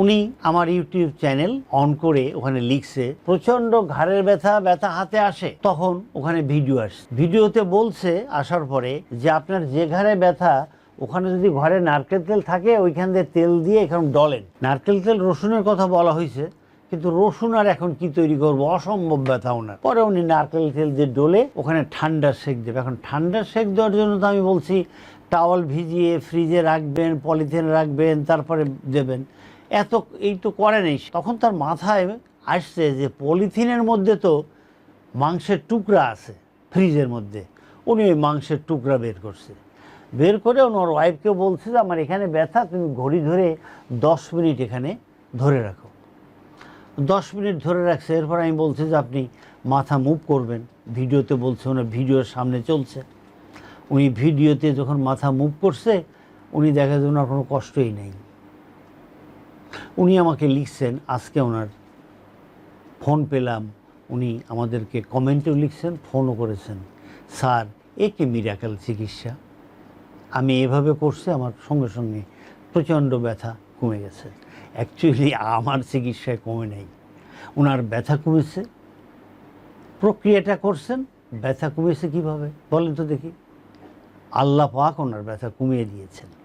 উনি আমার YouTube channel on করে ওখানে লিখছে প্রচণ্ড ঘাড়ের ব্যথা ব্যথা হাতে আসে। তখন ওখানে ভিডিও আসে ভিডিওতে বলছে আসার পরে যে আপনার যে ঘাড়ে ব্যথা, ওখানে যদি ঘরে নারকেল তেল থাকে, ওইখান দিয়ে তেল দিয়ে এখন ডলেন। নারকেল তেল রসুনের কথা বলা হয়েছে, কিন্তু রসুন আর এখন কি তৈরি করব? অসম্ভব ব্যথা ওনার। পরে উনি নারকেল তেল দিয়ে ডলে ওখানে ঠান্ডা সেক দেবে। এখন ঠান্ডা সেক দেওয়ার জন্য তো আমি বলছি, টাওয়াল ভিজিয়ে ফ্রিজে রাখবেন, পলিথিন রাখবেন, তারপরে দেবেন। এত এই তো করে নেই। তখন তার মাথায় আসছে যে পলিথিনের মধ্যে তো মাংসের টুকরা আছে, ফ্রিজের মধ্যে। উনি ওই মাংসের টুকরা বের করছে। বের করে ওনার ওয়াইফকে বলছে যে, আমার এখানে ব্যথা, তুমি ঘড়ি ধরে দশ মিনিট এখানে ধরে রাখো। দশ মিনিট ধরে রাখছে। এরপর আমি বলছি যে, আপনি মাথা মুভ করবেন। ভিডিওতে বলছে ওনার ভিডিওর সামনে চলছে। উনি ভিডিওতে যখন মাথা মুভ করছে, উনি দেখা যায় ওনার কোনো কষ্টই নেই। উনি আমাকে লিখছেন, আজকে ওনার ফোন পেলাম, উনি আমাদেরকে কমেন্টেও লিখছেন, ফোনও করেছেন। স্যার, এ কি মিরাকেল চিকিৎসা? আমি এভাবে করছি, আমার সঙ্গে সঙ্গে প্রচণ্ড ব্যথা কমে গেছে। অ্যাকচুয়ালি আমার চিকিৎসায় কমে নেই। ওনার ব্যথা কমেছে, প্রক্রিয়াটা করছেন, ব্যথা কমেছে কীভাবে? বলেন তো দেখি। আল্লাহ পাক ওনার ব্যথা কমিয়ে দিয়েছেন।